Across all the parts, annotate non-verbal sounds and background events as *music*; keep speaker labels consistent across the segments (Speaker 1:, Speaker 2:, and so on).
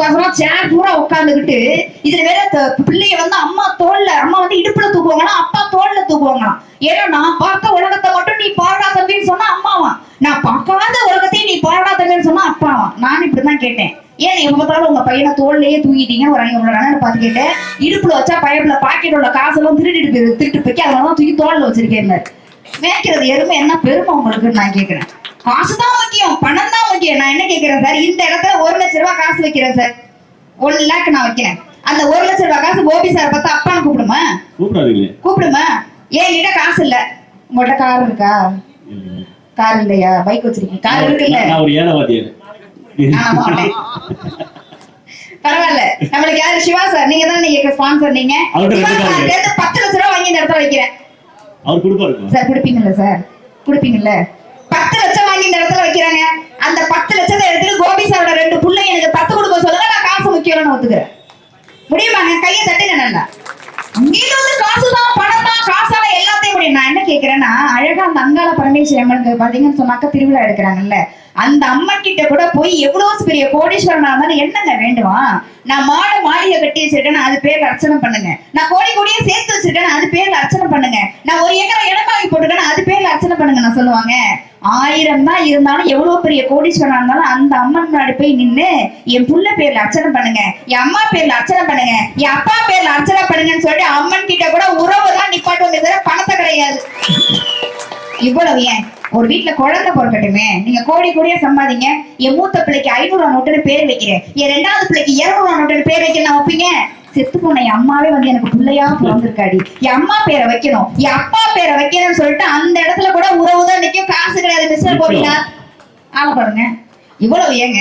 Speaker 1: உட்காந்துறோம் சேர் பூரா உட்காந்துக்கிட்டு இதுல வேற பிள்ளைய வந்து அம்மா தோல்ல அம்மா வந்து இடுப்புல தூக்குவாங்களா அப்பா தோல்ல தூக்குவாங்களாம். ஏன்னா நான் பார்த்த உலகத்தை மட்டும் நீ பாருடா தம்பின்னு சொன்னா அம்மாவா நான் பார்க்காத உலகத்தையும் நீ பாருடா தம்பின்னு சொன்னா அப்பாவா நான் இப்படிதான் கேட்டேன். ஏன் நீ எப்ப பார்த்தாலும் உங்க பையனை தோல்லையே தூக்கிட்டீங்க ஒரு அன்னைக்கு உங்களோட அண்ணனை பார்த்து கேட்டேன். இடுப்புல வச்சா பையப்புல பாக்கெட் உள்ள காசெல்லாம் திருடிட்டு திருட்டு போய் அதெல்லாம் தூக்கி தோல்ல வச்சிருக்கேன் மேய்க்கிறது எருமை என்ன பெருமை உங்களுக்கு நான் கேட்கிறேன். காசு தான் முக்கியம் பணம் தான் முக்கியம். நான் என்ன கேக்குறேன் சார்? இந்த இடத்துல ஒரு லட்ச ரூபாய் காசு வைக்கிறேன் சார். ஒன் லேக் நான் வைக்கிறேன். அந்த ஒரு லட்ச ரூபாய் காசு கோபி சார் பார்த்தா அப்பான்னு கூப்பிடுமா? கூப்பிடுமா? என்கிட்ட காசு இல்ல. உங்கள்ட்ட கார் இருக்கா? கார் இல்லையா? பைக் வச்சிருக்கீங்க. கார் இருக்குல்ல. பரவாயில்ல. நம்மளுக்கு யாரு? சிவா சார். நீங்க தான் நீங்க. ஸ்பான்சர் நீங்க பத்து லட்ச ரூபா வாங்கி இந்த இடத்துல வைக்கிறேன்.
Speaker 2: அவர் கொடுப்பாரு.
Speaker 1: சார் கொடுப்பீங்கல்ல சார்? கொடுப்பீங்கல்ல. பத்து லட்சம் வாங்கி இந்த இடத்துல வைக்கிறாங்க? அந்த பத்து லட்சத்தை எடுத்துட்டு கோபி சாரோட ரெண்டு புள்ள எனக்கு தத்து கொடுக்க சொல்லுங்க நான் காசு முக்கியம்னு ஒத்துக்கிறேன். முடியுமாங்க கையை தட்டுங்க நல்லா மீது வந்து காசு தான் பணம் தான் காசால எல்லாத்தையும் முடியும். நான் என்ன கேக்குறேன்னா அழகா அந்த அங்காள பரமேஸ்வரி அம்மனுக்கு பாத்தீங்கன்னு சொன்னாக்க திருவிழா எடுக்கிறாங்கல்ல. அந்த அம்மன் கிட்ட கூட போய் எவ்வளவு பெரிய கோடீஸ்வரனா இருந்தாலும் என்னங்க வேண்டுமா நான் மாடு மாளிகை கட்டி வச்சிருக்கேன் அது பேர்ல அர்ச்சனை பண்ணுங்க. நான் கோடி கோடியே சேர்த்து வச்சிருக்கேன் அது பேர்ல அர்ச்சனை பண்ணுங்க. நான் ஒரு ஏக்கரை இடம் வாங்கி போட்டுருக்கேன் அது பேர்ல அர்ச்சனை பண்ணுங்க நான் சொல்லுவாங்க. ஆயிரம் தான் இருந்தாலும் எவ்வளவு பெரிய கோடீஸ்வரனா இருந்தாலும் அந்த அம்மன் முன்னாடி போய் நின்று என் புள்ள பேர்ல அர்ச்சனை பண்ணுங்க என் அம்மா பேர்ல அர்ச்சனை பண்ணுங்க என் அப்பா பேர்ல அர்ச்சனை பண்ணுங்கன்னு சொல்லிட்டு அம்மன் கிட்ட கூட உறவு தான் நிப்பாட்டுவாங்க தவிர பணத்தை கிடையாது. இவ்வளவு ஏன்? ஒரு வீட்டுல குழந்தை பிறக்கட்டுமே. நீங்க கோடி கோடியா சம்பாதிங்க. என் மூத்த பிள்ளைக்கு ஐநூறு நோட்டுன்னு பேர் வைக்கிறேன். என் ரெண்டாவது பிள்ளைக்கு இருநூறு நோட்டுன்னு பேர் வைக்கிறேன் நான் வைப்பீங்க செத்து போன என் அம்மாவே வந்து எனக்கு பிள்ளையா பிறந்திருக்காடி. என் அம்மா பேரை வைக்கணும். என் அப்பா பேரை வைக்கணும்னு சொல்லிட்டு அந்த இடத்துல கூட உறவு தான் காசு கிடையாது மிஸ்டர் போவீங்க ஆளை பாருங்க. இவ்வளவு ஏங்க?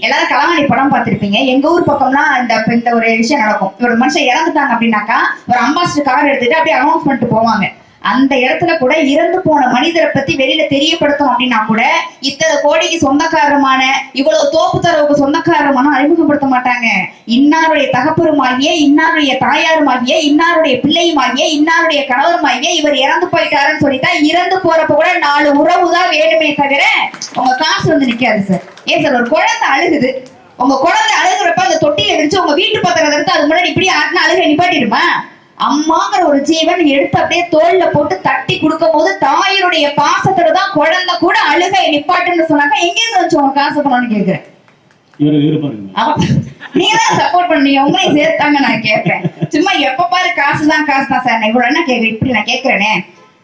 Speaker 1: எல்லாரும் களவாணி படம் பார்த்திருப்பீங்க. எங்க ஊர் பக்கம்லாம் இந்த இந்த ஒரு விஷயம் நடக்கும். ஒரு மனுஷன் இறந்துட்டாங்க அப்படின்னாக்கா ஒரு அம்பாசிடர் கார் எடுத்துட்டு அப்படியே அனௌன்ஸ் பண்ணிட்டு போவாங்க. அந்த இடத்துல கூட இறந்து போன மனிதரை பத்தி வெளியில தெரியப்படுத்தோம் அப்படின்னா கூட இத்தனை கோடிக்கு சொந்தக்காரமான இவ்வளவு தோப்பு தரவுக்கு சொந்தக்காரமான அறிமுகப்படுத்த மாட்டாங்க. இன்னாருடைய தகப்பருமாகிய இன்னாருடைய தாயாருமாகிய இன்னாருடைய பிள்ளையுமாகிய இன்னாருடைய கணவருமாகிய இவர் இறந்து போயிட்டாருன்னு சொல்லிட்டா இறந்து போறப்ப கூட நாலு உறவு தான் வேணுமே தவிர உங்க காசு வந்து நிக்காது சார். ஏன் சார்? ஒரு குழந்தை அழுகுது. உங்க குழந்தை அழுகுறப்ப அந்த தொட்டியில விரிச்சு உங்க வீட்டு பத்திரத்தை எடுத்து அது முன்னாடி இப்படி ஆட்டினா அழுக நிப்பாட்டிடுமா? அம்மாங்கிற ஒரு ஜீவன் எடுத்து அப்படியே தோல்ல போட்டு தட்டி கொடுக்கும் போது தாயினுடைய பாசத்துல தான் குழந்தை கூட அழுகை நிப்பாட்டுன்னு சொன்னாக்கா எங்க இருந்து வச்சு உங்க காசு பண்ணணும்னு கேக்குறேன் நீங்க தான் சப்போர்ட் பண்ணீங்க உங்களையும் சேர்த்தாங்க நான் கேட்பேன். சும்மா எப்ப பாரு காசு தான் காசு தான் சார். நான் இவ்வளவு என்ன கேக்குறேன் இப்படி நான் கேக்குறேனே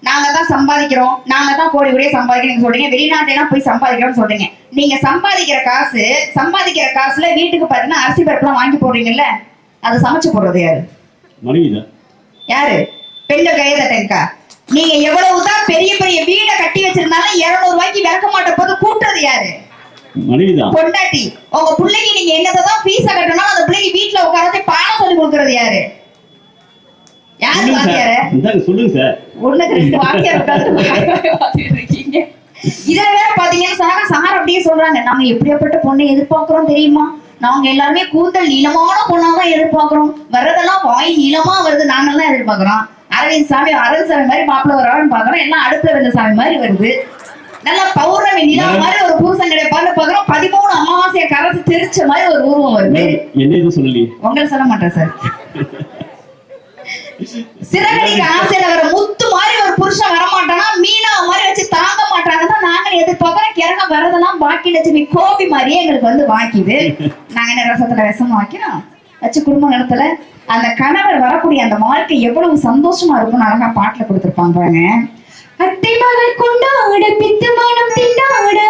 Speaker 1: நாங்க தான் சம்பாதிக்கிறோம். நாங்க தான் கோடி கோடியே சம்பாதிக்கிறோம் சொல்றீங்க. வெளிநாட்டுல போய் சம்பாதிக்கிறோம்னு சொல்றீங்க. நீங்க சம்பாதிக்கிற காசு சம்பாதிக்கிற காசுல வீட்டுக்கு பாத்தீங்கன்னா அரிசி பருப்புலாம் வாங்கி போடுறீங்கல்ல? அதை சமைச்சு போடுறது யாரு? யாரு? பெண்கள் கையை தட்டேன்க்கா நீங்க எவ்வளவுதான் பெரிய பெரிய வீடை கட்டி வச்சிருந்தாலும் இருநூறு ரூபாய்க்கு விளக்க மாட்ட போது கூட்டுறது யாரு? பொண்டாட்டி. உங்க பிள்ளைக்கு நீங்க என்னதான் ஃபீஸ கட்டணும் அந்த பிள்ளைக்கு வீட்ல உட்கார வச்சு பாடம் சொல்லி கொடுக்கறது யாரு? யாரு
Speaker 2: சொல்லுங்க
Speaker 1: வாத்தியாரு?
Speaker 2: சார் சொல்லுங்க சார்.
Speaker 1: ஒண்ணுக்கு ரெண்டு வாத்தியார் உட்கார்ந்து பார்த்துட்டு இருக்கீங்க. இதுல வேற பாத்தீங்கன்னா சொன்னாங்க சார் அப்படியே சொல்றாங்க. நாங்க எப்படியாப்பட்ட பொண்ணை எதிர்பார்க்கிறோம் தெரியுமா? நாங்க எல்லாருமே கூந்தல் நீளமான பொண்ணாதான் எதிர்பார்க்கிறோம். வர்றதெல்லாம் வாய் நீளமா வருது. நாங்கெல்லாம் எதிர்பார்க்கிறோம். அரவிந்த் சாமி அரவிந்த் சாமி மாதிரி மாப்பிள்ள வரான்னு பாக்குறோம் எல்லாம் அடுப்புல வந்த சாமி மாதிரி வருது. நல்லா பௌர்ணமி நிலா மாதிரி ஒரு புருஷன் கிடைப்பான்னு பாக்குறோம் பதிமூணு அமாவாசையை கரைச்சு தெரிச்ச மாதிரி ஒரு உருவம் வருது.
Speaker 2: மேம், என்ன எதுவும் சொல்லலையே?
Speaker 1: உங்களை சொல்ல மாட்டேன் சார். *laughs* சிறகடிக்கு ஆசையில வர முத்து மாதிரி ஒரு புருஷன் வரமாட்டானா? மீனா மாதிரி வச்சு தாங்க மாட்டாங்கன்னு தான் நாங்க எதிர்பார்க்கிறோம் கிறங்க வரதெல்லாம் பாக்கி லட்சுமி. கோபி மாதிரியே எங்களுக்கு வந்து வாக்கிது. *laughs* நாங்க என்ன ரசத்துல விஷமா வைக்கிறோம்? வச்சு குடும்ப நடத்தல அந்த கணவர் வரக்கூடிய அந்த வாழ்க்கை எவ்வளவு சந்தோஷமா இருக்கும்னு அழகா பாட்டுல கொடுத்துருப்பாங்க பாருங்க. அத்தை மகள் கொண்டாட பித்து மனம் திண்டாட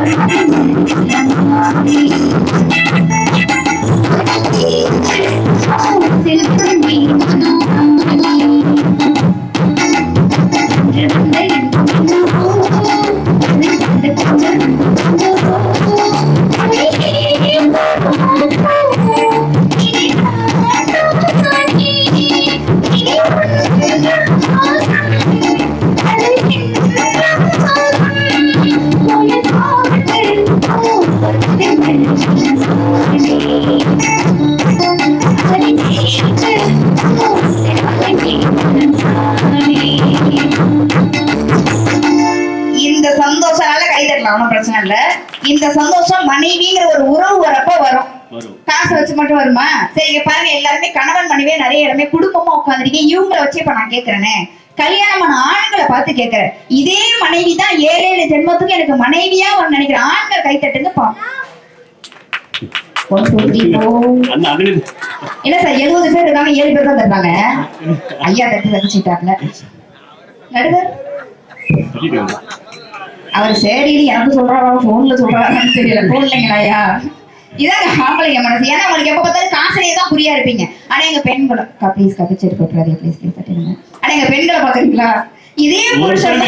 Speaker 1: Thank you. பண்ணிக்கலாம் ஒன்றும் பிரச்சனை இல்லை. இந்த சந்தோஷம் மனைவிங்கிற ஒரு உறவு வரப்ப
Speaker 2: வரும்.
Speaker 1: காசு வச்சு மட்டும் வருமா? சரி பாருங்க எல்லாருமே கணவன் மனைவியே நிறைய இடமே குடும்பமா உட்காந்துருக்கேன் இவங்களை வச்சு இப்ப நான் கேட்கறேனே கல்யாணம் பண்ண ஆண்களை பார்த்து கேட்கறேன் இதே மனைவி தான் ஏழு ஏழு ஜென்மத்துக்கு எனக்கு மனைவியா ஒன்னு நினைக்கிறேன். ஆண்கள் கைத்தட்டுங்க பா. என்ன சார் எழுபது பேர் இருக்காங்க ஏழு பேர் தான் தருவாங்க ஐயா தட்டு தச்சுட்டாங்க நடுவர். அவர் சரின்னு எனக்கு சொல்றாரா? போன்ல சொல்றாரான்னு தெரியல. போன்லங்களா ஐயா? இதாங்க ஆம்பளைங்க மனசு. ஏன்னா உங்களுக்கு எப்ப பார்த்தாலும் காசுலேயே தான் குறியா இருப்பீங்க. ஆனா எங்க பெண்களை கா ப்ளீஸ் கப்பிச்சு போட்டுறாதீங்க ப்ளீஸ் ப்ளீஸ் தட்டுங்க ஆனா எங்க பெண்களை பாக்குறீங்களா இதே புருஷன்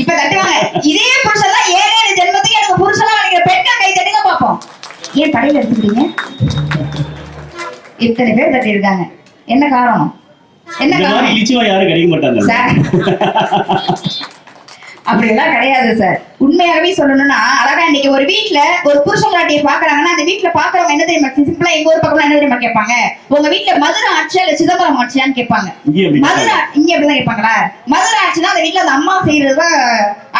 Speaker 1: இப்ப தட்டுவாங்க. இதே புருஷன் தான் ஏழு ஏழு ஜென்மத்துக்கு எனக்கு புருஷனா நினைக்கிற பெண்கள் கை தட்டுங்க பாப்போம் ஏன் கடையில எடுத்துக்கிறீங்க? இத்தனை பேர் தட்டி இருக்காங்க என்ன காரணம்? என்ன காரணம்?
Speaker 2: யாரும் கிடைக்க மாட்டாங்க
Speaker 1: சார் அப்படியெல்லாம் கிடையாது சார் உண்மையாகவே சொல்லணும்னா அழகா இன்னைக்கு ஒரு வீட்ல ஒரு புருஷ முன்னாடியை பாக்குறாங்கன்னா அந்த வீட்ல பாக்குறவங்க என்ன தெரியுமா? சிம்பிளா எங்க ஒரு பக்கம் என்ன தெரியுமா கேட்பாங்க? உங்க வீட்ல மதுரை ஆட்சியா இல்ல சிதம்பரம் ஆட்சியான்னு கேட்பாங்க. மதுரை இங்க அப்படிதான் கேட்பாங்களா? மதுரை ஆட்சினா அந்த வீட்ல அந்த அம்மா செய்யறதுதான்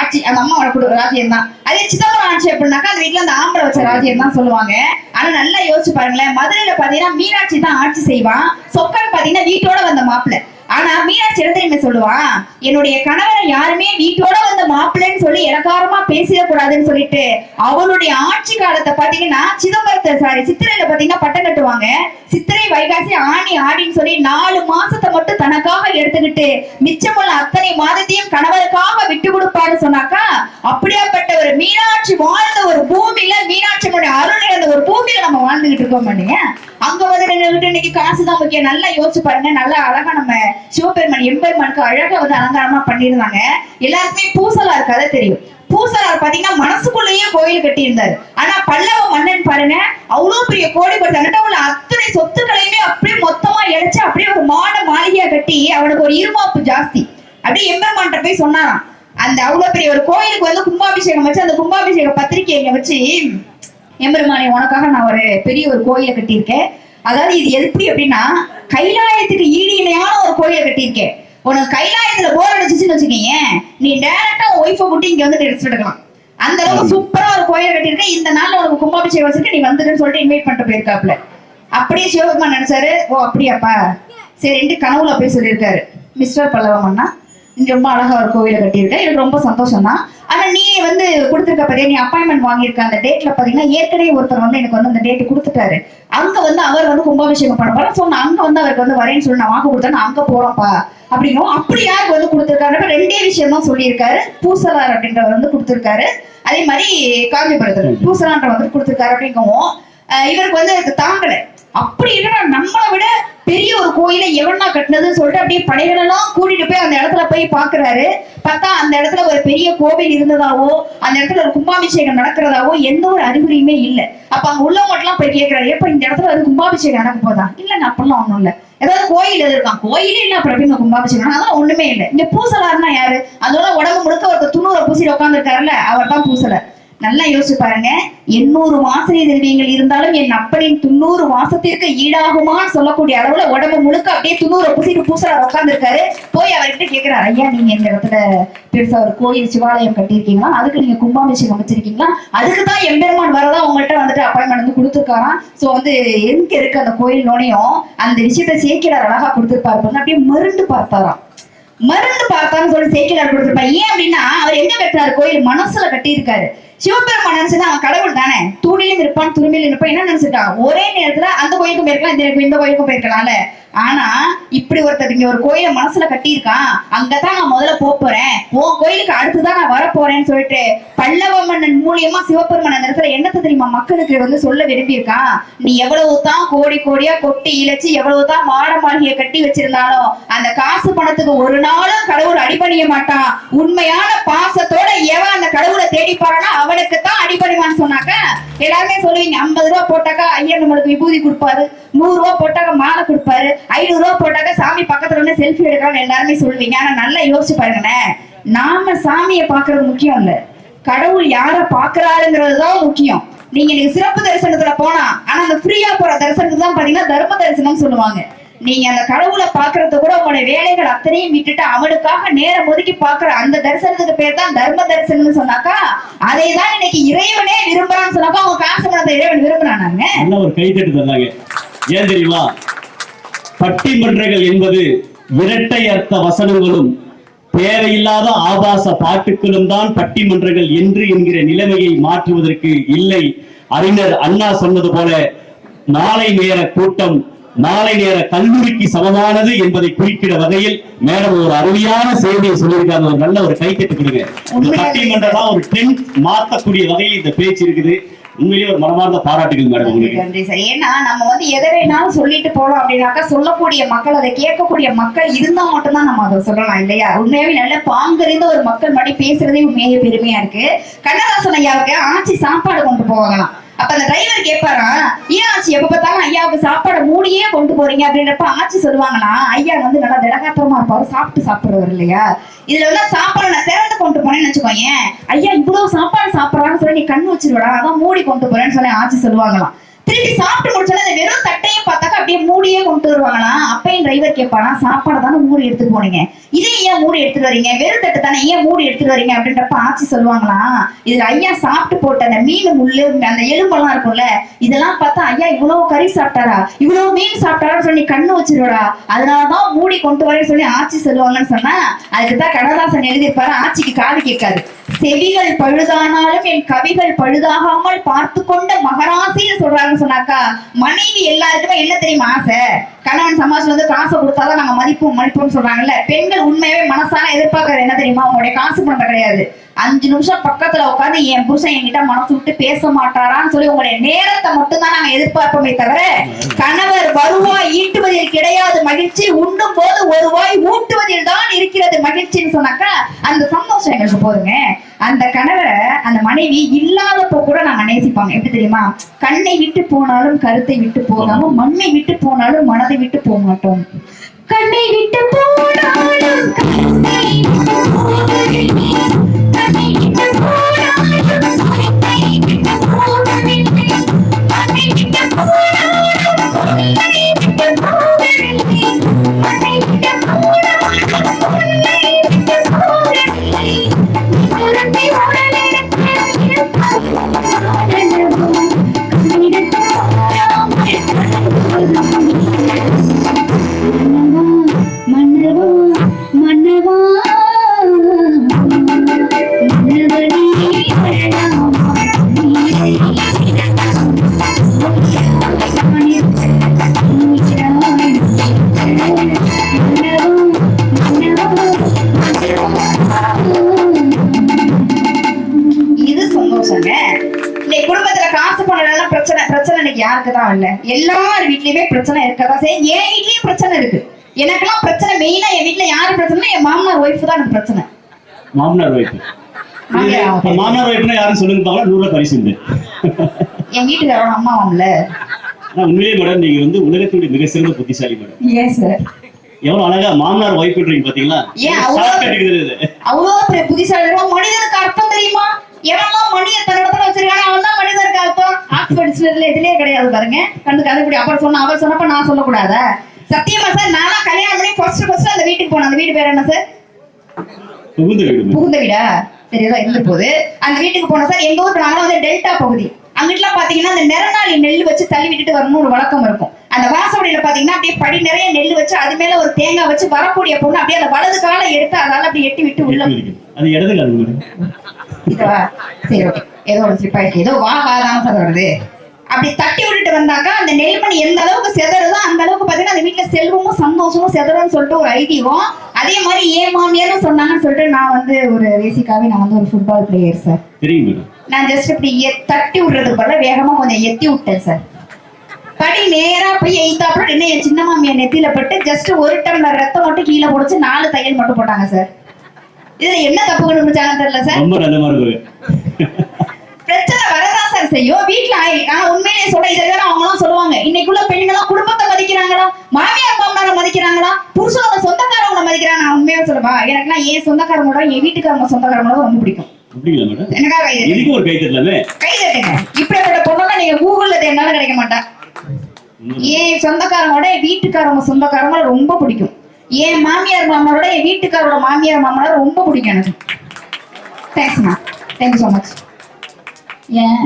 Speaker 1: ஆட்சி அந்த அம்மாவோட குடு ராஜ்யம் தான் அதே சிதம்பரம் ஆட்சி அப்படின்னாக்கா அந்த வீட்ல அந்த ஆம்பளை வச்ச ராஜ்யம் தான் சொல்லுவாங்க. ஆனா நல்லா யோசிச்சு பாருங்களேன். மதுரையில பாத்தீங்கன்னா மீனாட்சி தான் ஆட்சி செய்வான். சொக்கன் பாத்தீங்கன்னா வீட்டோட வந்த மாப்பிள்ளை. ஆனா மீனாட்சி என்ன சொல்லுவா? சொல்லுவான் என்னுடைய கணவரை யாருமே வீட்டோட வந்த மாப்பிள்ளைன்னு சொல்லி இலக்காரமா பேசிடக்கூடாதுன்னு சொல்லிட்டு அவளுடைய ஆட்சி காலத்தை பாத்தீங்கன்னா சிதம்பரத்தை சாரி சித்திரையில பாத்தீங்கன்னா பட்டம் கட்டுவாங்க. சித்திரை வைகாசி ஆணி ஆடின்னு சொல்லி நாலு மாசத்தை மட்டும் தனக்காக எடுத்துக்கிட்டு மிச்சமுள்ள அத்தனை மாதத்தையும் கணவருக்காக விட்டு கொடுப்பான்னு சொன்னாக்கா அப்படியாப்பட்ட ஒரு மீனாட்சி வாழ்ந்த ஒரு பூமியில மீனாட்சி அருள் இருந்த ஒரு பூமியில நம்ம வாழ்ந்துகிட்டு இருக்கோம் பண்ணீங்க அங்க வந்து இன்னைக்கு காசு தான் முக்கியம். நல்லா யோசிச்சு பாருங்க. நல்லா அழகா நம்ம சிவபெருமான் எம்பெருமானுக்கு அழகா வந்து அலங்காரமா பண்ணியிருந்தாங்க. எல்லாருக்குமே பூசலா கதை தெரியும். பூசலார் பாத்தீங்கன்னா மனசுக்குள்ளேயே கோயில் கட்டி இருந்தாரு ஆனா பல்லவ மன்னன் பாருங்க அவ்வளவு பெரிய கோடி தன்கிட்ட உள்ள அத்தனை சொத்துக்களையுமே அப்படியே மொத்தமா இழைச்சு அப்படியே ஒரு மாட மாளிகையா கட்டி அவனுக்கு ஒரு இருமாப்பு ஜாஸ்தி. அப்படியே எம்பெருமான்ட்ட போய் சொன்னாராம். அந்த அவ்வளவு பெரிய ஒரு கோயிலுக்கு வந்து கும்பாபிஷேகம் வச்சு அந்த கும்பாபிஷேக பத்திரிக்கையை வச்சு எம்பெருமானே உனக்காக நான் ஒரு பெரிய ஒரு கோயிலை கட்டியிருக்கேன். அதாவது இது எப்படி அப்படின்னா கைலாயத்துக்கு ஈடு இணையான ஒரு கோயிலை கட்டியிருக்கேன். உனக்கு கைலாயத்துல போர் வச்சுக்கீங்க நீ டைரக்டா ஒய்ஃபை கூட்டி இங்க வந்து ரெஸ்ட் எடுக்கலாம் அந்த அளவுக்கு சூப்பரா ஒரு கோயிலை கட்டியிருக்கேன். இந்த நாள்ல உனக்கு கும்பாபிஷேகம் வச்சிருக்க நீ வந்துடுன்னு சொல்லிட்டு இன்வைட் பண்ணிட்டு போயிருக்காப்ல அப்படியே சிவபெருமான் நினைச்சாரு ஓ அப்படியாப்பா? சரின்ட்டு கனவுல போய் சொல்லியிருக்காரு. மிஸ்டர் பல்லவமன்னா நீ ரொம்ப அழகா ஒரு கோவிலை கட்டியிருக்க. எனக்கு ரொம்ப சந்தோஷம் தான் ஆனா நீ வந்து கொடுத்துருக்க பாத்தியா நீ அப்பாயின்மெண்ட் வாங்கியிருக்க அந்த டேட்ல பாத்தீங்கன்னா ஏற்கனவே ஒருத்தர் வந்து எனக்கு வந்து அந்த டேட் கொடுத்துட்டாரு. அங்க வந்து அவர் வந்து கும்பாபிஷேகம் பண்ண போறேன் சொன்ன அங்க வந்து அவருக்கு வந்து வரேன்னு சொல்லி நான் வாக்கு கொடுத்தேன். நான் அங்க போறேன்ப்பா அப்படிங்கும் அப்படி யாருக்கு வந்து கொடுத்துருக்காரு ரெண்டே விஷயம் தான் சொல்லியிருக்காரு. பூசலார் அப்படின்றவர் வந்து கொடுத்துருக்காரு. அதே மாதிரி காஞ்சிபுரத்துல பூசலான்ற வந்து கொடுத்துருக்காரு அப்படிங்கவும் இவருக்கு வந்து தாங்கல. அப்படி இல்லைன்னா நம்மளை விட பெரிய ஒரு கோயிலை எவனா கட்டினதுன்னு சொல்லிட்டு அப்படியே படைகளெல்லாம் கூட்டிட்டு போய் அந்த இடத்துல போய் பாக்குறாரு பார்த்தா அந்த இடத்துல ஒரு பெரிய கோவில் இருந்ததாவோ அந்த இடத்துல ஒரு கும்பாபிஷேகம் நடக்கிறதாவோ எந்த ஒரு அறிகுறியுமே இல்லை. அப்ப அங்க உள்ளவங்க போய் கேட்கிறாரு எப்ப இந்த இடத்துல வந்து கும்பாபிஷேகம் நடக்க போதா? இல்லைங்க அப்படிலாம் ஒண்ணும் இல்ல. ஏதாவது கோயில் எது இருக்கான் கோயிலே என்ன அப்புறம் எப்படி கும்பாபிஷேகம். அதெல்லாம் ஒண்ணுமே இல்லை. இங்க பூசலார்னா யாரு? அதோட உடம்பு முழுக்க ஒருத்தர் துணூரை பூசிட்டு உட்காந்துருக்காருல்ல அவர் தான் பூசலர். நல்லா யோசிச்சு பாருங்க. எண்ணூறு வாசனை திரவியங்கள் இருந்தாலும் என் அப்பனின் துண்ணூறு வாசத்திற்கு ஈடாகுமான்னு சொல்லக்கூடிய அளவுல உடம்பு முழுக்க அப்படியே துண்ணூறு பூசிட்டு பூசலார் உட்காந்துருக்காரு போய் அவர்கிட்ட கேக்குறாரு ஐயா நீங்க இந்த இடத்துல பெருசா ஒரு கோயில் சிவாலயம் கட்டியிருக்கீங்களா? அதுக்கு நீங்க கும்பாபிஷேகம் வச்சிருக்கீங்களா? அதுக்கு தான் எம்பெருமான் வரதா உங்கள்கிட்ட வந்துட்டு அப்பாயின்மெண்ட் வந்து கொடுத்துருக்காராம். சோ வந்து எங்க இருக்கு அந்த கோயில் நோனையும் அந்த விஷயத்த சேக்கிரார் அழகா கொடுத்துருப்பாரு அப்படியே மருந்து பார்த்தாராம். மருந்து பார்த்தான்னு சொல்லி சேக்கிலார் கொடுத்துருப்பாரு. ஏன் அப்படின்னா அவர் எங்க கட்டினார் கோயில் மனசுல கட்டியிருக்காரு. சிவபெருமான் நினைச்சது அவன் கடவுள் தானே? தூணிலும் இருப்பான் துருமையிலும் இருப்பான் என்ன நினைச்சிருக்கான் ஒரே நேரத்துல அந்த கோயிலுக்கும் போயிருக்கலாம் இந்த இந்த கோயிலுக்கும் போயிருக்கலாம்ல. ஆனா இப்படி ஒருத்தர் இங்க ஒரு கோயிலை மனசுல கட்டியிருக்கான். அங்கதான் நான் முதல்ல போப்பேன். போறேன் உன் கோயிலுக்கு அடுத்துதான் நான் வரப்போறேன்னு சொல்லிட்டு பல்லவ மன்னன் மூலியமா சிவபெருமன் அந்த இடத்துல என்னத்தை தெரியுமா மக்களுக்கு வந்து சொல்ல விரும்பியிருக்கான்? நீ எவ்வளவு தான் கோடி கோடியா கொட்டி இழைச்சு எவ்வளவு தான் மாட மாளிகையை கட்டி வச்சிருந்தாலும் அந்த காசு பணத்துக்கு ஒரு நாளும் கடவுள் அடிபணிய மாட்டான். உண்மையான பாசத்தோட எவன் அந்த கடவுளை தேடி போறானோ அவனுக்கு தான் அடிபணிவான்னு சொன்னாக்க எல்லாருமே சொல்லுவீங்க ஐம்பது ரூபா போட்டாக்கா ஐயர் நம்மளுக்கு விபூதி கொடுப்பாரு நூறு ரூபா போட்டாக்க மாலை கொடுப்பாரு ஐநூறு ரூபா போட்டாக்க சாமி பக்கத்துல இருந்து செல்ஃபி எடுக்கிறான்னு எல்லாருமே சொல்லுவீங்க. ஆனா நல்லா யோசிச்சு பாருங்களேன். நாம சாமியை பாக்குறது முக்கியம் இல்ல. கடவுள் யார பாக்குறாருங்கிறது தான் முக்கியம். நீங்க இன்னைக்கு சிறப்பு தரிசனத்துல போனா ஆனா அந்த ஃப்ரீயா போற தரிசனத்துக்கு தான் பாத்தீங்கன்னா தர்ம தரிசனம் சொல்லுவாங்க. நீங்க அந்த கடவுளை பாக்குறது கூட உங்களுடைய வேலைகள் அத்தனையும் விட்டுட்டு அவனுக்காக நேரம் ஒதுக்கி பாக்குற அந்த தரிசனத்துக்கு பேர் தான் தர்ம தரிசனம்னு சொன்னாக்கா அதை தான் இன்னைக்கு இறைவனே விரும்புறான்னு சொன்னாக்கா அவங்க காசு பணத்தை இறைவன் விரும்புறானாங்க
Speaker 2: நல்ல ஒரு கைத்தட்டு தந்தாங்க. ஏன் தெரியுமா? பட்டிமன்றங்கள் என்பது இரட்டை அர்த்த வசனங்களும் தேவையில்லாத ஆபாச பாட்டுக்களும் தான் பட்டிமன்றங்கள் என்று என்கிற நிலைமையை மாற்றுவதற்கு இல்லை. அறிஞர் அண்ணா சொன்னது போல மாலை நேர கூட்டம் மாலை நேர கல்லூரிக்கு சமமானது என்பதை குறிக்கிற வகையில் மேடம் ஒரு அருமையான செய்தியை சொல்லியிருக்காங்க ஒரு நல்ல ஒரு கைத்தட்டு கொடுங்க இந்த
Speaker 1: உண்மையாவே
Speaker 2: பட்டிமன்றம் ஒரு ட்ரெண்ட் மாற்றக்கூடிய வகையில் இந்த பேச்சு இருக்குது. உண்மையிலேயே ஒரு மனமார்ந்த பாராட்டுகள் மேடம்
Speaker 1: நன்றி சார். ஏன்னா நம்ம வந்து எதை வேணாலும் சொல்லிட்டு போறோம் அப்படின்னாக்கா சொல்லக்கூடிய மக்கள் அதை கேட்கக்கூடிய மக்கள் இருந்தா மட்டும்தான் நம்ம அதை சொல்லலாம் இல்லையா? உண்மையாவே நல்ல பாங்கறிந்த ஒரு மக்கள் மறுபடி பேசுறதே உண்மையாவே பெருமையா இருக்கு. கண்ணதாசன் ஐயாவுக்கு ஆச்சி சாப்பாடு கொண்டு போவாங்களாம். அப்ப அந்த டிரைவர் கேட்பாரா ஏன் ஆச்சி எப்ப பார்த்தாலும் ஐயாவுக்கு சாப்பாடை மூடியே கொண்டு போறீங்க? அப்படின்றப்ப ஆச்சி சொல்லுவாங்களா ஐயா வந்து நல்லா திடகாத்திரமா இருப்பாரு சாப்பிட்டு சாப்பிடுவாரு இல்லையா? இதுல வந்து சாப்பாடு நான் திறந்து கொண்டு போனேன்னு வச்சுக்கோயேன் ஐயா இவ்வளவு சாப்பாடு சாப்பிடறான்னு சொல்லி நீ கண்ணு வச்சிருவடா அதான் மூடி கொண்டு போறேன்னு சொல்லி ஆச்சி சொல்லுவாங்களாம். திருப்பி சாப்பிட்டு முடிச்சோன்னா அந்த வெறும் தட்டையும் பார்த்தாக்கா அப்படியே மூடியே கொண்டு வருவாங்களா? அப்பையும் டிரைவர் கேட்பானா சாப்பாடு தானே மூடி எடுத்துட்டு போனீங்க? இதே ஏன் மூடி எடுத்துட்டு வரீங்க? வெறும் தட்டு தானே ஏன் மூடி எடுத்துட்டு வரீங்க? அப்படின்றப்ப ஆச்சி சொல்லுவாங்களா இது ஐயா சாப்பிட்டு போட்ட அந்த மீன் முள்ளு அந்த எலும்பெல்லாம் இருக்கும்ல இதெல்லாம் பார்த்தா ஐயா இவ்வளவு கறி சாப்பிட்டாரா? இவ்வளவு மீன் சாப்பிட்டாரான்னு சொல்லி கண்ணு வச்சிருவடா அதனாலதான் மூடி கொண்டு வரேன்னு சொல்லி ஆச்சி சொல்லுவாங்கன்னு சொன்னா அதுக்கு தான் கண்ணதாசன் எழுதியிருப்பாரு. ஆச்சிக்கு காது கேட்காது. செவிகள் பழுதானாலும் என் கவிகள் பழுதாகாமல் பார்த்து கொண்ட மகராசின்னு சொல்றாங்கன்னு சொன்னாக்கா மனைவி எல்லாருக்குமே என்ன தெரியுமா ஆசை? கணவன் சமாஜ்ல வந்து காசை கொடுத்தாதான் நாங்க மதிப்போம் மதிப்போம்னு சொல்றாங்கல்ல. பெண்கள் உண்மையாவே மனசால எதிர்பார்க்கறது என்ன தெரியுமா? உங்களுடைய காசு பணம் கிடையாது. அஞ்சு நிமிஷம் பக்கத்துல உட்காந்து என் புருஷன் என்கிட்ட மனசு விட்டு பேச மாட்டாரான்னு சொல்லி உங்களுடைய நேரத்தை மட்டும் தான் நாங்க எதிர்பார்ப்போமே தவிர கணவர் வருவாய் ஈட்டுவதில் கிடையாது மகிழ்ச்சி. உண்ணும் போது ஒரு வாய் ஊட்டுவதில் தான் இருக்கிறது மகிழ்ச்சின்னு சொன்னாக்கா அந்த சந்தோஷம் எங்களுக்கு போதுங்க அந்த கணவரை அந்த மனைவி இல்லாதப்போ கூட நாங்க நேசிப்பாங்க. எப்படி தெரியுமா? கண்ணை விட்டு போனாலும் கருத்தை விட்டு போகாம மண்ணை விட்டு போனாலும் மனதை விட்டு போக மாட்டோம். கண்ணை விட்டு போனாலும் தான் இல்ல எல்லார் வீட்லயுமே பிரச்சனை இருக்கதான் செய்யும் என் வீட்லயும் பிரச்சனை இருக்கு. எனக்கெல்லாம் பிரச்சனை மெயினா என் வீட்ல யாரு பிரச்சனை என் மாமனார் ஒய்ஃப் தான் எனக்கு பிரச்சனை.
Speaker 2: மாமனார் ஒய்ஃப் மாமனார் ஒய்ஃப்னா யாரும் சொல்லுங்க பார்க்கலாம் நூறு ரூபாய் பரிசு உண்டு
Speaker 1: என் வீட்டுக்காரோட அம்மாவாம்ல
Speaker 2: ஆனா உண்மையிலேயே மேடம் நீங்க வந்து உலகத்துடைய மிக சிறந்த புத்திசாலி மேடம்
Speaker 1: ஏன் சார்
Speaker 2: எவ்வளவு அழகா மாமனார் ஒய்ஃப்ன்றீங்க பாத்தீங்களா?
Speaker 1: அவ்வளவு- புத்திசாலிகளா? மனிதனுக்கு அர்த்தம் தெரியுமா? டிக்ஷனரியில இதுலயே கிடையாது பாருங்க. கண்டுக்கு அது இப்படி அப்புறம் சொன்ன அவர் சொன்னப்ப நான் சொல்லக்கூடாதா? சத்தியமா சார் நான்லாம் கல்யாணம் பண்ணி ஃபர்ஸ்ட் ஃபர்ஸ்ட் அந்த வீட்டுக்கு போனேன். அந்த வீடு பேர் என்ன சார்?
Speaker 2: புகுந்த வீடு.
Speaker 1: புகுந்த வீடா? சரி ஏதோ இருந்த போது அந்த வீட்டுக்கு போன சார். எங்க ஊர் நாங்களும் வந்து டெல்டா பகுதி. அங்கிட்டுலாம் பாத்தீங்கன்னா அந்த நிறநாளி நெல் வச்சு தள்ளி விட்டுட்டு வரணும்னு ஒரு வழக்கம் இருக்கும். அந்த வாசப்படியில பாத்தீங்கன்னா அப்படியே படி நிறைய நெல் வச்சு அது மேல ஒரு தேங்காய் வச்சு வரக்கூடிய பொண்ணு அப்படியே அந்த வலது காலை எடுத்து அதால அப்படி எட்டி விட்டு உள்ள?
Speaker 2: அது இடது
Speaker 1: இதுவா சரி ஓகே ஏதோ ஒரு ஸ்லிப் ஆயிடுச்சு ஏதோ வா வா தான் சார் வருது. அப்படி தட்டி விட்டுட்டு வந்தாக்கா அந்த நெல்மணி எந்த அளவுக்கு செதறுதோ அந்த அளவுக்கு பாத்தீங்கன்னா அந்த வீட்டுல செல்வமும் சந்தோஷமும் செதறும்னு சொல்லிட்டு ஒரு ஐதீகம். அதே மாதிரி ஏன் மாமியாரும் சொன்னாங்கன்னு சொல்லிட்டு நான் வந்து ஒரு பேசிக்காவே நான் வந்து ஒரு ஃபுட்பால் பிளேயர் சார் நான் ஜஸ்ட் இப்படி தட்டி விடுறதுக்கு பதிலா வேகமா கொஞ்சம் எத்தி விட்டேன் சார் படி நேரா போய் எய்த்தாப்புல நின்று என் சின்ன மாமியார் நெத்தியில பட்டு ஜஸ்ட் ஒரு டம்ளர் ரத்தம் மட்டும் கீழே போடுச்சு நாலு தையல் மட்டும் போட்டாங்க சார் இதுல என்ன தப்பு கண்டுபிடிச்சாங்கன்னு தெரியல சார்
Speaker 2: ரொம்ப நல்ல மாதிரி இருக்கு
Speaker 1: பிரச்சனை சார் செய்யும் வீட்டுல உண்மையிலேயே சொல்ல இதை வேற அவங்களாம் சொல்லுவாங்க. இன்னைக்குள்ள பெண்களாம் குடும்பத்தை மதிக்கிறாங்களா? மாமியார் மாமனாரை மதிக்கிறாங்களா? புருஷனோட சொந்தக்காரவங்களை மதிக்கிறாங்க நான் உண்மையா சொல்லவா? எனக்குலாம் என் சொந்தக்காரங்களோட என் வீட்டுக்காரங்க சொந்தக்காரங்களோட ரொம்ப பிடிக்கும். எனக்காக
Speaker 2: ஒரு கை தட்டலாமே?
Speaker 1: கை தட்டுங்க. இப்படிப்பட்ட பொண்ணெல்லாம் நீங்க கூகுள்ல தேடினாலும் கிடைக்க மாட்டா. என் சொந்தக்காரங்களோட வீட்டுக்காரவங்க சொந்தக்காரங்கள ரொம்ப பிடிக்கும். என் மாமியார் மாமனாரோட என் வீட்டுக்காரோட மாமியார் மாமனார் ரொம்ப பிடிக்கும் எனக்கு. தேங்க்ஸ்ண்ணா தேங்க்யூ ஸோ மச்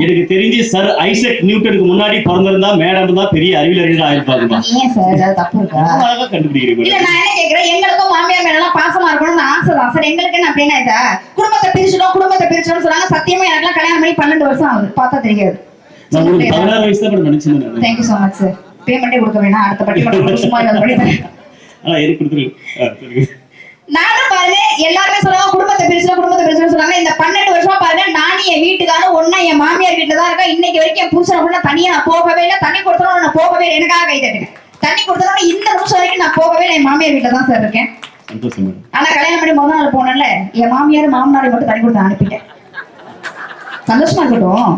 Speaker 2: எனக்கு தெரிஞ்சு சர் ஐசக் நியூட்டனுக்கு முன்னாடி பிறந்திருந்தா மேடம் தான் பெரிய அறிவியலறிஞர் ஆயிருப்பாங்க
Speaker 1: ஏன் சார் ஏதாவது தப்பு இருக்கா?
Speaker 2: அழகா கண்டுபிடிக்கிறீங்க
Speaker 1: நான் என்ன கேக்குறேன்? எங்களுக்கும் மாமியார் மேல எல்லாம் பாசமா இருக்கணும்னு ஆசை தான் சார் எங்களுக்கு என்ன அப்படின்னா இதா? குடும்பத்தை பிரிச்சிடும் குடும்பத்தை பிரிச்சிடும் சொன்னாங்க. சத்தியமா எனக்குலாம் கல்யாணம் பண்ணி பன்னெண்டு வருஷம் ஆகுது. பார்த்தா தெரியாது.
Speaker 2: நான் உங்களுக்கு பதினாறு வயசு தான் நினைச்சேன் நான்.
Speaker 1: Thank you so much sir பேமெண்ட்டே கொடுக்க வேணாம். அடுத்த பட்டி மட்டும் சும்மா.
Speaker 2: ஆனா எனக்கு கொடுத்துருங்க?
Speaker 1: நானும் பாருங்க எல்லாருமே சொல்லுவாங்க குடும்பத்தை பிரிச்சிடும் குடும்பத்தை பிரிச்சிடும் சொன்னாங்க. இந்த பன்னெண்டு வருஷமா பாருங்க நானும் என் வீட்டுக்காரும் ஒன்னா என் மாமியார் வீட்டுல தான் இருக்கேன் இன்னைக்கு வரைக்கும் என் புருஷனை கூட நான் தனியா நான் போகவே இல்லை. தண்ணி கொடுத்தோம் நான் போகவே இல்லை. எனக்காக கை தட்டுங்க. தண்ணி கொடுத்தோம் இந்த நிமிஷம் வரைக்கும் நான் போகவே இல்லை. என் மாமியார் வீட்டுல தான் சார் இருக்கேன் ஆனா கல்யாணம் பண்ணி முதல் நாள் போனேன்ல என் மாமியார் மாமனாரை மட்டும் தண்ணி கொடுத்து அனுப்பிட்டேன். சந்தோஷமா இருக்கட்டும்.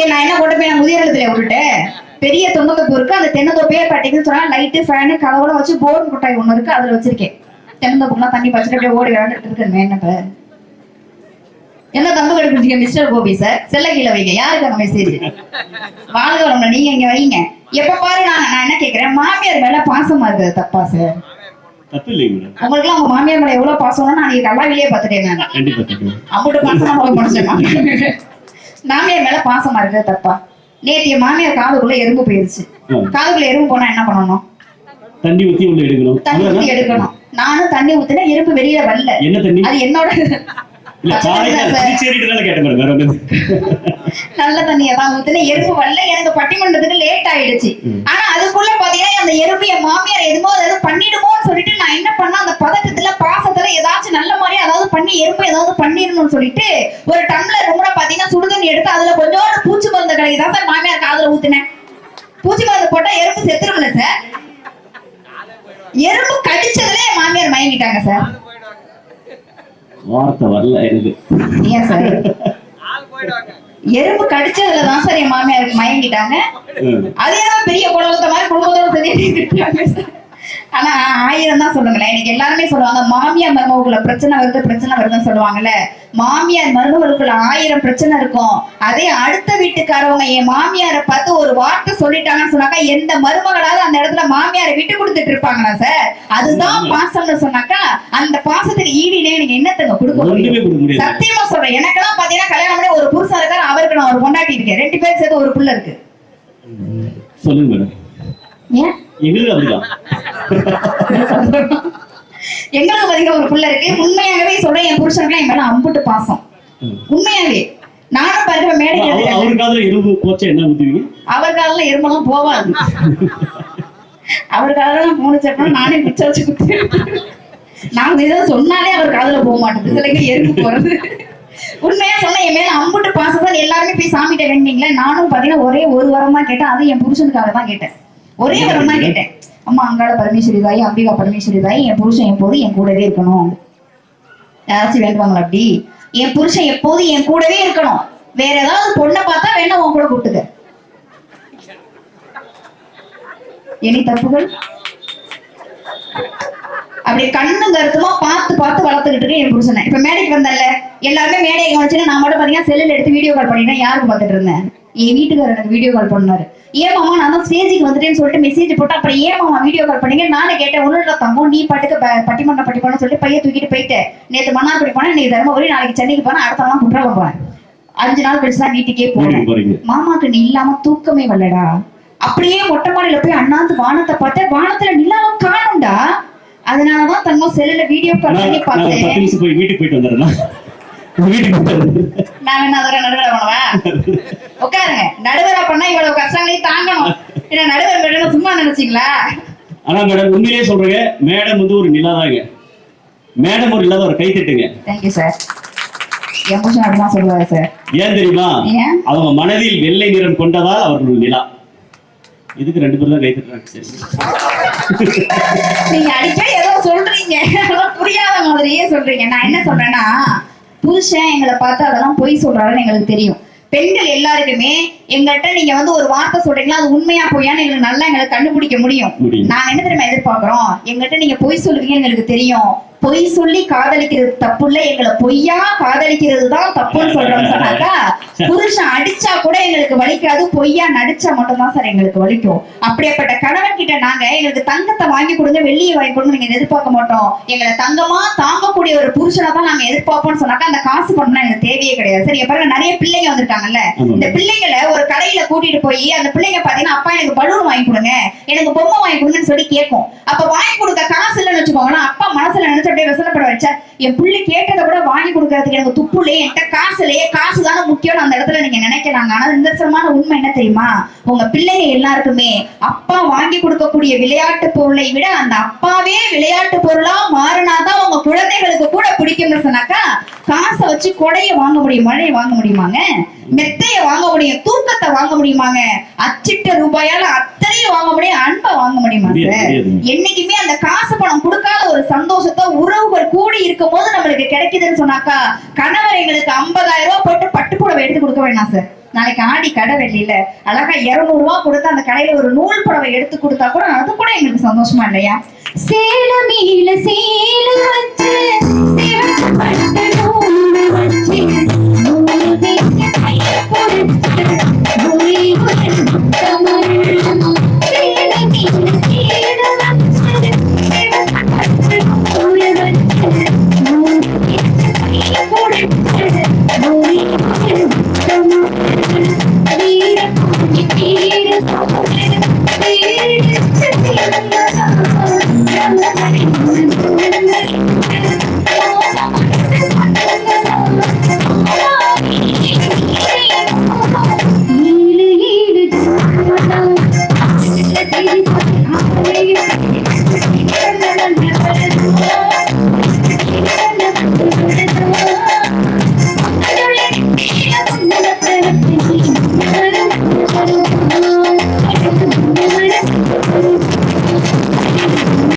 Speaker 1: ஏன் நான் என்ன கொண்டு போய் நான் முதியோரத்துல விட்டுட்டேன்? பெரிய தொங்கத்தோப்பு இருக்கு. அந்த தென்னந்தோப்பையே பாட்டிங்கன்னு சொன்னா லைட்டு ஃபேனு கதவோட வச்சு போர் முட்டாய் ஒண்ணு இருக்கு. அதுல வச்சிருக்கேன். தென்னந்தோப்புக்குலாம் தண்ணி பச்சுட்டு அப்படியே ஓடி விளையாண்டுட்டு என்னப்ப? என்ன தம்பு கடுப்பிடிச்சிங்க மிஸ்டர் கோபி சார் செல்ல கீழே வைங்க. யாருக்கு அந்த மெசேஜ் வாழ்க வளமுடன். நீங்க இங்க வைங்க. எப்ப பாரு நான் நான் என்ன கேக்குறேன்? மாமியார் மேல பாசமா இருக்கிறது தப்பா சார்
Speaker 2: தப்பு இல்லைங்க
Speaker 1: உங்களுக்குலாம் உங்க மாமியார் மேல எவ்வளவு பாசம்னா நான் நீங்க கல்லாவிலேயே பார்த்துட்டேன் நான் அம்புட்டு பாசமா போக முடிச்சேன் மாமியார் மேல பாசமா இருக்கிறது தப்பா? நேற்று மாமியார் காதுக்குள்ள எறும்பு போயிருச்சு. காதுக்குள்ள எறும்பு போனா என்ன பண்ணணும்?
Speaker 2: தண்ணி ஊத்தி உள்ள எடுக்கணும்.
Speaker 1: தண்ணி ஊத்தி. எடுக்கணும். நானும் தண்ணி ஊத்துனா எறும்பு வெளியில வரல.
Speaker 2: என்ன தண்ணி?
Speaker 1: அது என்னோட நல்ல தண்ணியை தான் ஊத்துன எறும்பு வரல. எனக்கு பட்டிமன்றத்துக்கு லேட் ஆயிடுச்சு. ஆனா அதுக்குள்ள பாத்தீங்கன்னா அந்த எறும்பு என் மாமியார் எதுமோ அதாவது பண்ணிடுமோன்னு சொல்லிட்டு நான் என்ன பண்ண அந்த பதட்டத்துல பாசத்துல ஏதாச்சும் நல்ல மாதிரி அதாவது பண்ணி எறும்பு ஏதாவது பண்ணிடணும்னு சொல்லிட்டு ஒரு டம்ளர் ரொம்ப பாத்தீங்கன்னா சுடுதண்ணி எடுத்து அதுல கொஞ்சோண்டு பூச்சி மருந்து கலக்கி தான் சார் மாமியார் காதுல ஊத்துனேன். பூச்சி மருந்து போட்டா எறும்பு செத்துருமில்ல சார். எறும்பு கடிச்சதுல என் மாமியார் மயங்கிட்டாங்க சார்.
Speaker 2: வார்த்தை வரல எனக்கு.
Speaker 1: ஏன் சார்? எறும்பு கடிச்சதுல தான் சார் என் மாமியாருக்கு மயங்கிட்டாங்க. அது ஏதோ பெரிய குடும்பத்தை மாதிரி குடும்பத்தோட சேர்ந்து ஆனா ஆயிரம் தான் சொல்லுங்களேன். எனக்கு எல்லாருமே சொல்லுவாங்க மாமியார் மருமகளுக்குள்ள பிரச்சனை வருது பிரச்சனை வருதுன்னு சொல்லுவாங்கல்ல. மாமியார் மருமகளுக்குள்ள ஆயிரம் பிரச்சனை இருக்கும். அதே அடுத்த வீட்டுக்காரவங்க என் மாமியாரை பார்த்து ஒரு வார்த்தை சொல்லிட்டாங்கன்னு சொன்னாக்கா எந்த மருமகளாவது அந்த இடத்துல மாமியாரை விட்டு கொடுத்துட்டு இருப்பாங்களா சார்? அதுதான் பாசம்னு சொன்னாக்கா அந்த பாசத்துக்கு ஈடினே நீங்க என்னத்தங்க கொடுக்க முடியும்?
Speaker 2: ஒண்ணுமே கொடுக்க முடியாது.
Speaker 1: சத்தியமா சொல்றேன். எனக்கெல்லாம் பாத்தீங்கன்னா கல்யாணம் பண்ணி ஒரு புருஷன் இருக்காரு அவருக்கு நான் ஒரு கொண்டாட்டி இருக்கேன். ரெண்டு பேரும் சேர்த்து ஒரு புள்ள இருக்கு.
Speaker 2: சொல்லுங்க மேடம்.
Speaker 1: ஏன்?
Speaker 2: எங்களுக்கு அப்படிதான். *laughs*
Speaker 1: எங்களுக்கு பாத்தீங்கன்னா ஒரு புள்ள இருக்கு. உண்மையாகவே சொல்றேன் என் புருஷனுக்கு என் மேல அம்புட்டு பாசம்.
Speaker 2: ம்.
Speaker 1: உண்மையாவே. நானும் பாருங்க மேடை
Speaker 2: அவர் காதுல இரும்பு போச்சா என்ன ஊத்துவீங்க?
Speaker 1: அவர் காலில் எறும்பெல்லாம் போவாது. அவர் காலில் மூணு சட்டம் நானே மிச்சம் வச்சு குத்தி நான் இதை சொன்னாலே அவர் காதுல போக மாட்டேங்குது. இதுல எறும்பு போறது? உண்மையா சொன்ன என் மேல அம்புட்டு பாசம் எல்லாருமே போய் சாமிகிட்ட வேண்டிங்களே நானும் பாத்தீங்கன்னா ஒரே ஒரு வாரம் தான் கேட்டேன். அது என் புருஷனுக்காக தான் கேட்டேன். ஒரே வாரம் தான் கேட்டேன். அம்மா அங்காள பரமேஸ்வரி தாய் அம்பிகா பரமேஸ்வரி தாய் என் புருஷன் எப்போதும் என் கூடவே இருக்கணும். யாராச்சும் வேண்டுவாங்களா அப்படி? என் புருஷன் எப்போதும் என் கூடவே இருக்கணும். வேற ஏதாவது பொண்ணை பார்த்தா வேணா உன் கூட கூட்டுக்க எனி தப்புகள்? அப்படி கண்ணு கருத்துமா பார்த்து பார்த்து வளர்த்துக்கிட்டு இருக்கேன் என் புருஷனை. இப்ப மேடைக்கு வந்தேன்ல எல்லாருமே மேடையை கவனிச்சுட்டு நான் மட்டும் பாத்தீங்கன்னா செல்லில் எடுத்து வீடியோ கால் பண்ணிட்டேன். யாருக்கு பார்த்துட்டு இருந்தேன்? என் வீட்டுக்காரர் எனக்கு வீடியோ கால் பண்ணாரு ஏன் மாமா நான் தான் ஸ்டேஜுக்கு வந்துட்டேன்னு சொல்லிட்டு மெசேஜ் போட்டு அப்புறம் ஏன் மாமா வீடியோ கால் பண்ணீங்க? நானே கேட்டேன் உன்னோட தங்கம் நீ பாட்டுக்கு பட்டிமன்றம் பட்டிமன்றம் சொல்லிட்டு பையன் தூக்கிட்டு போயிட்டேன் நேத்து மன்னார்குடி போனேன் இன்னைக்கு தருமபுரி நாளைக்கு சென்னைக்கு போனேன் அடுத்த நாள் குற்றாலம் போனேன் அஞ்சு நாள் கழிச்சு தான் வீட்டுக்கே போனேன் மாமாக்கு நீ இல்லாம தூக்கமே வரலடா. அப்படியே மொட்டை மாடியில போய் அண்ணாந்து வானத்தை பார்த்தேன் வானத்துல நிலாவை காணும்டா. அதனாலதான் தங்கம் செல்லுல வீடியோ கால் பண்ணி பார்த்தேன்.
Speaker 2: வீட்டுக்கு போயிட்டு வந்துடுறேன். வீட்டுக்கு.
Speaker 1: நான் என்ன அதோட நடுவரா பண்ணுவா உட்காருங்க. நடுவரா பண்ணா இவ்வளவு கஷ்டங்களையும் தாங்கணும். என்ன நடுவர் மேடம் சும்மா நினைச்சீங்களா?
Speaker 2: ஆனா மேடம் உண்மையிலேயே சொல்றேங்க மேடம் வந்து ஒரு நிலாதாங்க. மேடம் ஒரு இல்லாத ஒரு கை தட்டுங்க.
Speaker 1: தேங்க்யூ சார் என் புருஷன் அப்படிதான் சொல்லுவாரு சார்
Speaker 2: ஏன் தெரியுமா? அவங்க மனதில் வெள்ளை நிறம் கொண்டதால் அவர்கள் நிலா. இதுக்கு ரெண்டு பேரும் தான் கை தட்டுறாங்க
Speaker 1: நீங்க அடிக்கடி ஏதோ சொல்றீங்க. புரியாத மாதிரியே சொல்றீங்க. நான் என்ன சொல்றேன்னா புருஷன் எங்களை பார்த்து அதெல்லாம் பொய் சொல்றாருன்னு எங்களுக்கு தெரியும். பெண்கள் எல்லாருக்குமே எங்கள்கிட்ட நீங்க வந்து ஒரு வார்த்தை சொல்றீங்களா அது உண்மையா பொய்யான்னு எங்களுக்கு நல்லா எங்களுக்கு கண்டுபிடிக்க முடியும். நாங்க என்ன தெரியுமா எதிர்பார்க்கிறோம்? எங்கள்கிட்ட நீங்க பொய் சொல்லுவீங்கன்னு எங்களுக்கு தெரியும். பொய் சொல்லி காதலிக்கிறது தப்பு இல்ல எங்களை பொய்யா காதலிக்கிறது தான் தப்புன்னு சொல்றோம்னு சொன்னாக்கா புருஷன் அடிச்சா கூட எங்களுக்கு வலிக்காது பொய்யா நடிச்சா மட்டும்தான் சார் எங்களுக்கு வலிக்கும். அப்படியேப்பட்ட கணவன் கிட்ட நாங்க எங்களுக்கு தங்கத்தை வாங்கி கொடுங்க வெள்ளியை வாங்கி கொடுங்க நீங்க எதிர்பார்க்க மாட்டோம். எங்களை தங்கமா தாங்கக்கூடிய ஒரு புருஷனை தான் நாங்க எதிர்பார்ப்போம்னு சொன்னாக்கா அந்த காசு பணம்லாம் எனக்கு தேவையே கிடையாது. சரி பாருங்க நிறைய பிள்ளைங்க வந்திருக்காங்கல்ல. இந்த பிள்ளைங்களை ஒரு கடையில கூட்டிட்டு போய் அந்த பிள்ளைங்க பாத்தீங்கன்னா அப்பா எனக்கு பலூன் வாங்கி கொடுங்க எனக்கு பொம்மை வாங்கி கொடுங்கன்னு சொல்லி கேட்கும். அப்ப வாங்கி கொடுக்க காசு இல்லைன்னு வச்சுக்கோங்களேன் அப்பா மனசுல நினைச்சு அப்படியே விசனப்பட வச்சா என் பிள்ளை கேட்டதை கூட வாங்கி கொடுக்கறதுக்கு எனக்கு துப்பு இல்லையே என்கிட்ட காசு இல்லையே காசு தானே முக்கியம்னு அந்த இடத்துல நீங்க நினைக்கிறாங்க ஆனா நிதர்சனமான உண்மை என்ன தெரியுமா? உங்க பிள்ளைங்க எல்லாருக்குமே அப்பா வாங்கி கொடுக்கக்கூடிய விளையாட்டு பொருளை விட அந்த அப்பாவே விளையாட்டு பொருளா மாறினாதான் உங்க குழந்தைகளுக்கு கூட பிடிக்கும்னு சொன்னாக்கா காசை வச்சு கொடையை வாங்க முடியும் மழையை வாங்க முடியுமாங்க? மெத்தையை வாங்க முடியும் தூக்கத்தை வாங்க முடியுமாங்க? அச்சிட்ட ரூபாயால சில்லறையை வாங்க முடியும் அன்பை வாங்க முடியுமா சார்? என்னைக்குமே அந்த காசு பணம் கொடுக்காத ஒரு சந்தோஷத்தை உறவுகள் கூடி இருக்கும் போது நம்மளுக்கு கிடைக்குதுன்னு சொன்னாக்கா கணவர் எங்களுக்கு ஐம்பதாயிரம் ரூபாய் போட்டு பட்டு புடவை எடுத்து கொடுக்க வேண்டாம் சார். நாளைக்கு ஆடி கடை வெளியில அழகா இருநூறு ரூபா கொடுத்து அந்த கடையில ஒரு நூல் புடவை எடுத்து கொடுத்தா கூட அது கூட எங்களுக்கு சந்தோஷமா இல்லையா? சேல மீல சேல வச்சு வச்சு